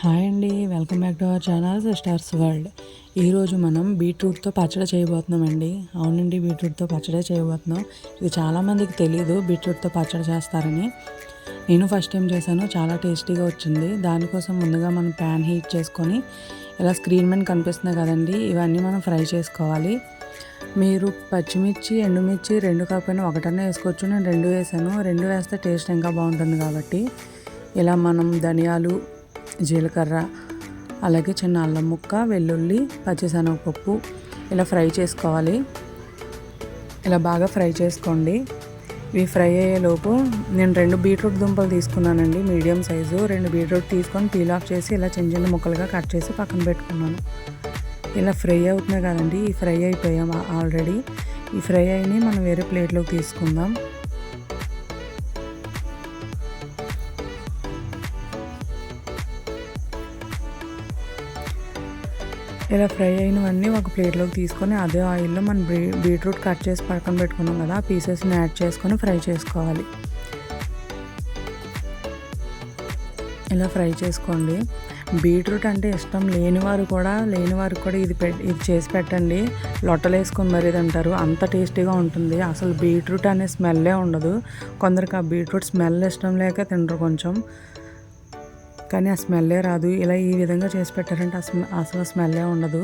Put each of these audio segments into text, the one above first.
Hi అండి welcome back to our channel Stars World. ఈరోజు మనం బీట్రూట్తో పచ్చడి చేయబోతున్నామండి. అవునండి బీట్రూట్తో పచ్చడి చేయబోతున్నాం. ఇది చాలామందికి తెలియదు బీట్రూట్తో పచ్చడి చేస్తారని. నేను ఫస్ట్ టైం చేశాను చాలా టేస్టీగా వచ్చింది. దానికోసం ముందుగా మనం ప్యాన్ హీట్ చేసుకొని ఇలా స్క్రీన్ మీద కనిపిస్తున్నాయి కదండి ఇవన్నీ మనం ఫ్రై చేసుకోవాలి. మీరు పచ్చిమిర్చి ఎండుమిర్చి రెండు కాకపోయినా ఒకటనే వేసుకోవచ్చు. నేను రెండు వేసాను. రెండు వేస్తే టేస్ట్ ఇంకా బాగుంటుంది కాబట్టి. ఇలా మనం ధనియాలు జీలకర్ర అలాగే చిన్న అల్లం ముక్క వెల్లుల్లి పచ్చిశనగపప్పు ఇలా ఫ్రై చేసుకోవాలి. ఇలా బాగా ఫ్రై చేసుకోండి. ఇవి ఫ్రై అయ్యేలోపు నేను రెండు బీట్రూట్ దుంపలు తీసుకున్నానండి మీడియం సైజు. రెండు బీట్రూట్ తీసుకొని పీల్ ఆఫ్ చేసి ఇలా చిన్న చిన్న ముక్కలుగా కట్ చేసి పక్కన పెట్టుకున్నాను. ఇలా ఫ్రై అవుతున్నాయి కదండి ఈ ఫ్రై అయిపోయాం ఆల్రెడీ? ఈ ఫ్రై అయినవి మనం వేరే ప్లేట్లోకి తీసుకుందాం. ఇలా ఫ్రై అయినవన్నీ ఒక ప్లేట్లోకి తీసుకొని అదే ఆయిల్లో మనం బీ బీట్రూట్ కట్ చేసి పక్కన పెట్టుకున్నాం కదా ఆ పీసెస్ని యాడ్ చేసుకొని ఫ్రై చేసుకోవాలి. ఇలా ఫ్రై చేసుకోండి. బీట్రూట్ అంటే ఇష్టం లేని వారు కూడా లేని వారు కూడా ఇది పె ఇది చేసి పెట్టండి. లొట్టలు వేసుకొని మరీ తింటారు అంత టేస్టీగా ఉంటుంది. అసలు బీట్రూట్ అనే స్మెల్లే ఉండదు. కొందరికి ఆ బీట్రూట్ స్మెల్ ఇష్టం లేక తినరు కొంచెం. కానీ ఆ స్మెల్లే రాదు. ఇలా ఈ విధంగా చేసి పెట్టారంటే అసలు స్మెల్లే ఉండదు.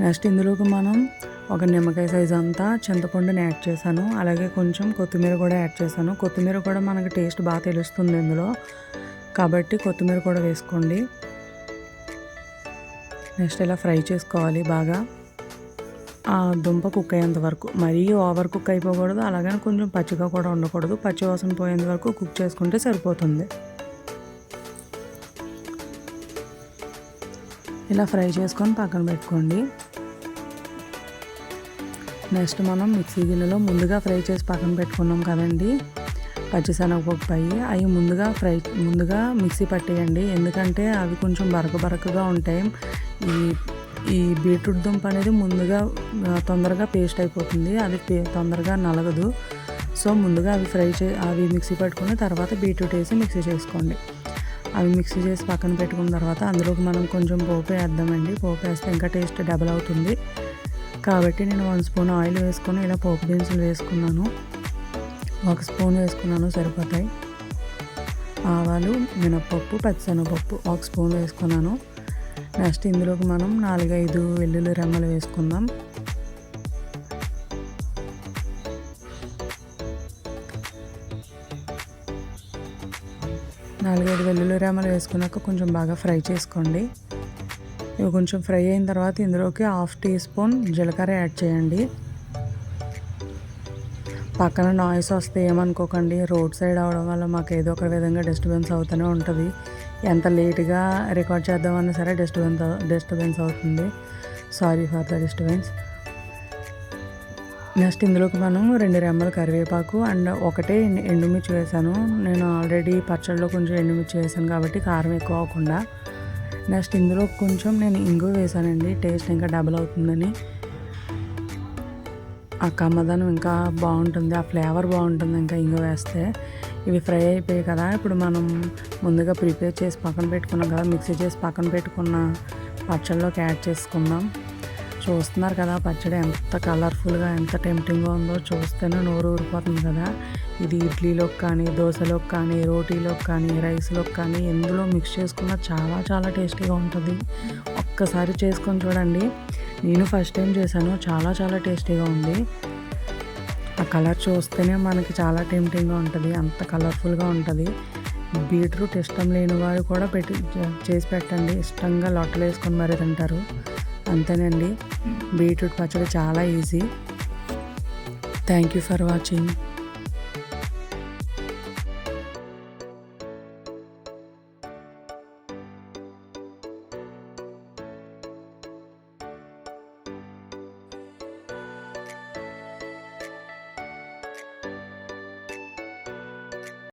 నెక్స్ట్ ఇందులోకి మనం ఒక నిమ్మకాయ సైజ్ అంతా చింతపండుని యాడ్ చేశాను. అలాగే కొంచెం కొత్తిమీర కూడా యాడ్ చేశాను. కొత్తిమీర కూడా మనకి టేస్ట్ బాగా తెలుస్తుంది ఇందులో. కాబట్టి కొత్తిమీర కూడా వేసుకోండి. నెక్స్ట్ ఇలా ఫ్రై చేసుకోవాలి బాగా. ఆ దుంప కుక్ అయ్యేంత వరకు మరీ ఓవర్ కుక్ అయిపోకూడదు. అలాగని కొంచెం పచ్చిగా కూడా ఉండకూడదు. పచ్చి వాసన పోయేంత వరకు కుక్ చేసుకుంటే సరిపోతుంది. ఇలా ఫ్రై చేసుకొని పక్కన పెట్టుకోండి. నెక్స్ట్ మనం మిక్సీ గిన్నెలో ముందుగా ఫ్రై చేసి పక్కన పెట్టుకున్నాం కదండి. పచ్చిశనగపప్పు అయ్యి అవి ముందుగా ఫ్రై ముందుగా మిక్సీ పట్టేయండి. ఎందుకంటే అవి కొంచెం బరక బరకగా ఉంటాయి. ఈ ఈ బీట్రూట్ దుంప అనేది ముందుగా తొందరగా పేస్ట్ అయిపోతుంది. అది తొందరగా నలగదు. సో ముందుగా అవి ఫ్రై చే అవి మిక్సీ పట్టుకుని తర్వాత బీట్రూట్ వేసి మిక్సీ చేసుకోండి. అవి మిక్స్ చేసి పక్కన పెట్టుకున్న తర్వాత అందులోకి మనం కొంచెం పోపు వేద్దామండి. పోపు వేస్తే ఇంకా టేస్ట్ డబల్ అవుతుంది. కాబట్టి నేను వన్ స్పూన్ ఆయిల్ వేసుకొని ఇలా పోపు దినుసులు వేసుకున్నాను. ఒక స్పూన్ వేసుకున్నాను సరిపోతాయి. ఆవాలు మినప్పప్పు పచ్చిశనగపప్పు ఒక స్పూన్ వేసుకున్నాను. నెక్స్ట్ ఇందులోకి మనం నాలుగైదు వెల్లుల్లి రెమ్మలు వేసుకుందాం. నాలుగైదు వెల్లుల్లి రేమలు వేసుకున్నాక కొంచెం బాగా ఫ్రై చేసుకోండి. ఇవి కొంచెం ఫ్రై అయిన తర్వాత ఇందులోకి హాఫ్ టీ స్పూన్ జీలకర్ర యాడ్ చేయండి. పక్కన నాయిస్ వస్తే ఏమనుకోకండి రోడ్ సైడ్ అవడం వల్ల మాకు ఏదో ఒక విధంగా డిస్టర్బెన్స్ అవుతూనే ఉంటుంది. ఎంత లేట్గా రికార్డ్ చేద్దామన్నా సరే డిస్టర్బెన్స్ డిస్టర్బెన్స్ అవుతుంది. Sorry for the disturbance. Next ఇందులోకి మనం రెండు రెమ్మల కరివేపాకు అండ్ ఒకటే ఎండుమిర్చి వేసాను. నేను ఆల్రెడీ పచ్చడిలో కొంచెం ఎండుమిర్చి వేసాను కాబట్టి కారం ఎక్కువ అవ్వకుండా. నెక్స్ట్ ఇందులో కొంచెం నేను ఇంగు వేసానండి. టేస్ట్ ఇంకా డబుల్ అవుతుందని. ఆ కమ్మదనం ఇంకా బాగుంటుంది. ఆ ఫ్లేవర్ బాగుంటుంది ఇంకా ఇంగు వేస్తే. ఇవి ఫ్రై అయిపోయాయి కదా. ఇప్పుడు మనం ముందుగా ప్రిపేర్ చేసి పక్కన పెట్టుకున్నాం కదా. మిక్సీ చేసి పక్కన పెట్టుకున్న పచ్చళ్ళలోకి యాడ్ చేసుకుందాం. చూస్తున్నారు కదా పచ్చడి ఎంత కలర్ఫుల్గా ఎంత టెంప్టింగ్గా ఉందో చూస్తేనే నోరు ఊరిపోతుంది కదా. ఇది ఇడ్లీలోకి కానీ దోశలోకి కానీ రోటీలోకి కానీ రైస్లోకి కానీ ఎందులో మిక్స్ చేసుకున్నా చాలా చాలా టేస్టీగా ఉంటుంది. ఒక్కసారి చేసుకొని చూడండి. నేను ఫస్ట్ టైం చేశాను చాలా చాలా టేస్టీగా ఉంది. ఆ కలర్ చూస్తేనే మనకి చాలా టెంప్టింగ్గా ఉంటుంది అంత కలర్ఫుల్గా ఉంటుంది. బీట్రూట్ ఇష్టం లేని వారు కూడా పెట్టి చేసి పెట్టండి. ఇష్టంగా లొట్టలు వేసుకొని మరీ తింటారు. అంతేనండి. బీట్రూట్ పచ్చడి చాలా easy. Thank you for watching.